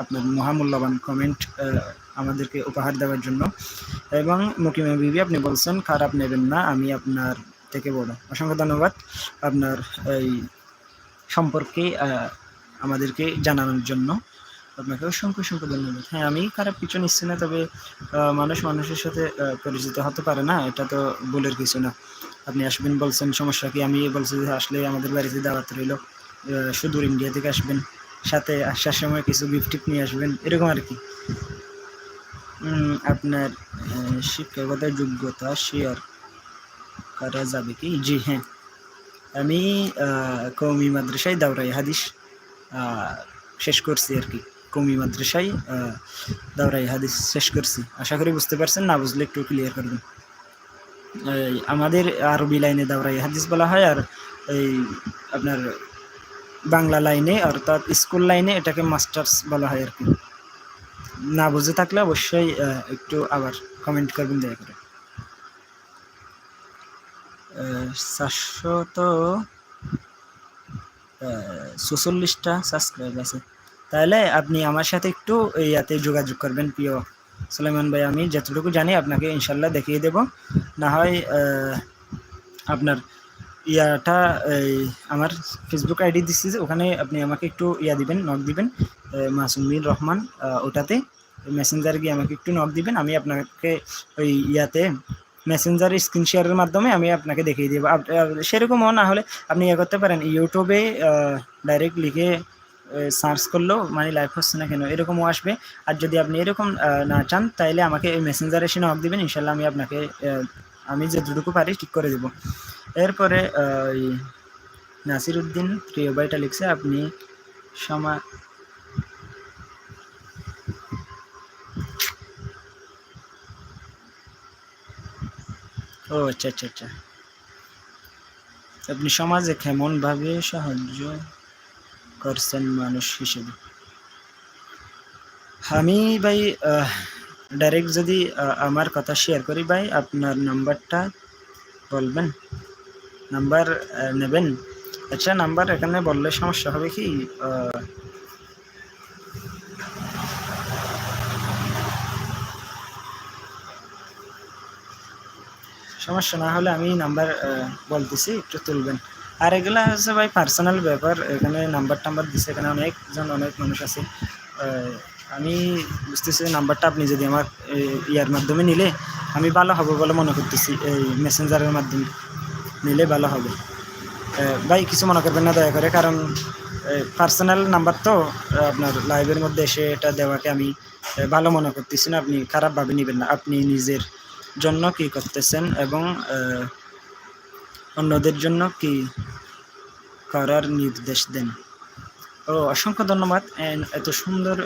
আপনার মহামূল্যবান কমেন্ট আমাদেরকে উপহার দেওয়ার জন্য। এবং মুকিমা বিবি আপনি বলছেন, খারাপ নেবেন না, আমি আপনার থেকে বড়। অসংখ্য ধন্যবাদ আপনার এই সম্পর্কে আমাদেরকে জানানোর জন্য। আপনাকে অসংখ্য অসংখ্য ধন্যবাদ। হ্যাঁ আমি খারাপ কিছু নিচ্ছি না, তবে মানুষ মানুষের সাথে পরিচিত হতে পারে না, এটা তো বলের কিছু না। আপনি আসবেন, বলছেন, সমস্যা কি? আমি বলছি যে, আসলে আমাদের বাড়িতে দাওয়াত রইল সুদূর ইন্ডিয়া থেকে আসবেন। সাথে আসার সময় কিছু গিফট টিফট নিয়ে আসবেন, এরকম আর কি। আপনার শিক্ষাগত যোগ্যতা শেয়ার করা যাবে কি? জি হ্যাঁ। আমি কৌমি মাদ্রাসায় দাওরাই হাদিস শেষ করছি আর কি। কৌমি মাদ্রাসায় দাওরাই হাদিস শেষ করছি। আশা করি বুঝতে পারছেন, না বুঝলে একটু ক্লিয়ার করবেন আমাদের আরবি লাইনে দাওরাই হাদিস বলা হয়, আর এই আপনার বাংলা লাইনে, অর্থাৎ স্কুল লাইনে এটাকে মাস্টার্স বলা হয় আর কি। না বুঝে থাকলে অবশ্যই একটু আবার কমেন্ট করবেন দয়া করে। চারশো তো ছচল্লিশটা সাবস্ক্রাইব আছে। তাহলে আপনি আমার সাথে একটু ইয়াতে যোগাযোগ করবেন, প্রিয় সুলাইমান ভাই। আমি যতটুকু জানি আপনাকে ইনশাল্লাহ দেখিয়ে দেব। না হয় আপনার ইয়াটা আমার ফেসবুক আইডি দিচ্ছি যে ওখানে আপনি আমাকে একটু ইয়া দিবেন নক দিবেন মাসুমির রহমান ওটাতে মেসেঞ্জারে গিয়ে আমাকে একটু নক দিবেন, আমি আপনাকে ওই ইয়াতে মেসেঞ্জার স্ক্রিন শেয়ারের মাধ্যমে আমি আপনাকে দেখিয়ে দেবো। সেরকমও না হলে আপনি ইয়ে করতে পারেন, ইউটিউবে ডাইরেক্ট লিখে সার্চ করলেও মানে লাইভ হচ্ছে না কেন, এরকমও আসবে। আর যদি আপনি এরকম না চান, তাইলে আমাকে মেসেঞ্জারে এসে নক দিবেন ইনশাল্লাহ আমি আপনাকে আমি যতটুকু পারি ঠিক করে দেবো। এরপরে ওই নাসির উদ্দিন প্রিয় ভাইটা লিখছে, আপনি সমা ও আচ্ছা আচ্ছা আচ্ছা। আপনি সমাজে কেমনভাবে সাহায্য করছেন মানুষ হিসেবে? আমি ভাই ডাইরেক্ট যদি আমার কথা শেয়ার করি ভাই, আপনার নাম্বারটা বলবেন? নাম্বার নেবেন? আচ্ছা নাম্বার এখানে বললে সমস্যা হবে কি? সমস্যা না হলে আমি নাম্বার বলতেছি, একটু তুলবেন। আর এগুলা হচ্ছে ভাই পার্সোনাল ব্যাপার, এখানে নাম্বার টাম্বার দিছে, এখানে অনেকজন অনেক মানুষ আছে। আমি বুঝতেছি নাম্বারটা আপনি যদি আমার ইয়ার মাধ্যমে নিলে, আমি ভালো হব বলে মনে করতেছি, এই মেসেঞ্জারের মাধ্যমে নিলে ভালো হবে। ভাই, কিছু মনে করবেন না, দয়া করে, কারণ পার্সোনাল নাম্বার তো আপনার লাইভের মধ্যে এসে এটা দেওয়াকে আমি ভালো মনে করতেছি না, আপনি খারাপভাবে নেবেন না। আপনি নিজের জন্য কি করতেছেন এবং অন্যদের জন্য কি করার নির্দেশ দেন? ও, অসংখ্য ধন্যবাদ। এত সুন্দর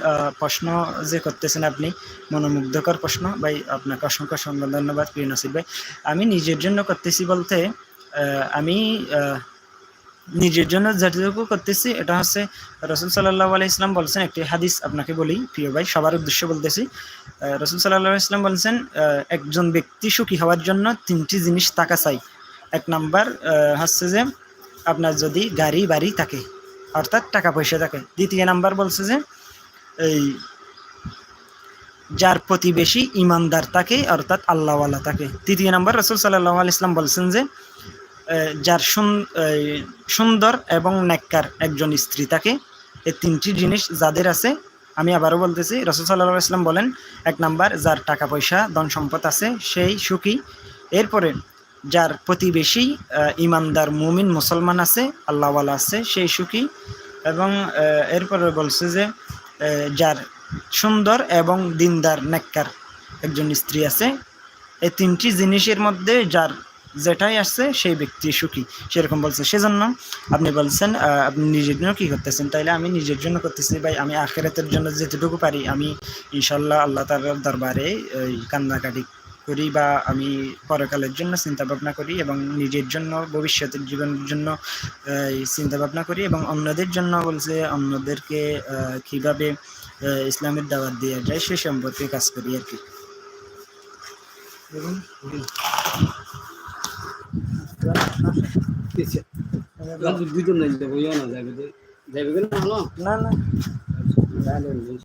প্রশ্ন যে করতেছেন আপনি, মনোমুগ্ধকর প্রশ্ন। ভাই, আপনাকে অসংখ্য অসংখ্য ধন্যবাদ, প্রিয় নাসির ভাই। আমি নিজের জন্য করতেছি বলতে আমি নিজের জন্য যেটুকু করতেছি, এটা হচ্ছে রসুল সাল্লাহ আলাই ইসলাম বলছেন, একটি হাদিস আপনাকে বলি, প্রিয় ভাই, সবার উদ্দেশ্যে বলতেছি। রসুল সাল্লাহ ইসলাম বলছেন একজন ব্যক্তি সুখী হওয়ার জন্য তিনটি জিনিস থাকা চাই। এক নাম্বার হচ্ছে যে, আপনার যদি গাড়ি বাড়ি থাকে অর্থাৎ টাকা পয়সা থাকে দ্বিতীয় নাম্বার বলছে যে, এই যার প্রতিবেশী ইমানদার থাকে অর্থাৎ আল্লাহওয়ালা থাকে তৃতীয় নাম্বার রসুল সাল্লাহ ইসলাম বলছেন যে যার সুন্দর এবং নেককার একজন স্ত্রী থাকে এই তিনটি জিনিস যাদের আছে, আমি আবারও বলতেছি, রসুল সাল্লাহ ইসলাম বলেন, এক নাম্বার যার টাকা পয়সা ধন সম্পদ আছে, সেই সুখী। এরপরে যার প্রতিবেশী ইমানদার মুমিন মুসলমান আছে, আল্লাহওয়ালা আছে সেই সুখী। এবং এরপরে বলছে যে যার সুন্দর এবং দিনদার নেককার একজন স্ত্রী আছে, এই তিনটি জিনিসের মধ্যে যার যেটাই আসছে সেই ব্যক্তি সুখী। সেরকম বলছে। সেজন্য আপনি বলছেন আপনি নিজের জন্য কী করতেছেন? তাইলে আমি নিজের জন্য করতেছি ভাই। আমি আখেরাতের জন্য যেটুকু পারি, আমি ইনশাল্লাহ আল্লাহ তার দরবারে কান্নাকাটি করি বা আমি পরকালের জন্য চিন্তা ভাবনা করি এবং নিজের জন্য ভবিষ্যতের জীবনের জন্য চিন্তা ভাবনা করি এবং অন্যদের জন্য বলছে অন্যদেরকে কীভাবে ইসলামের দাওয়াত দেওয়া যায় সে সম্পর্কে কাজ করি আর কি। দুজন না যাবে না? না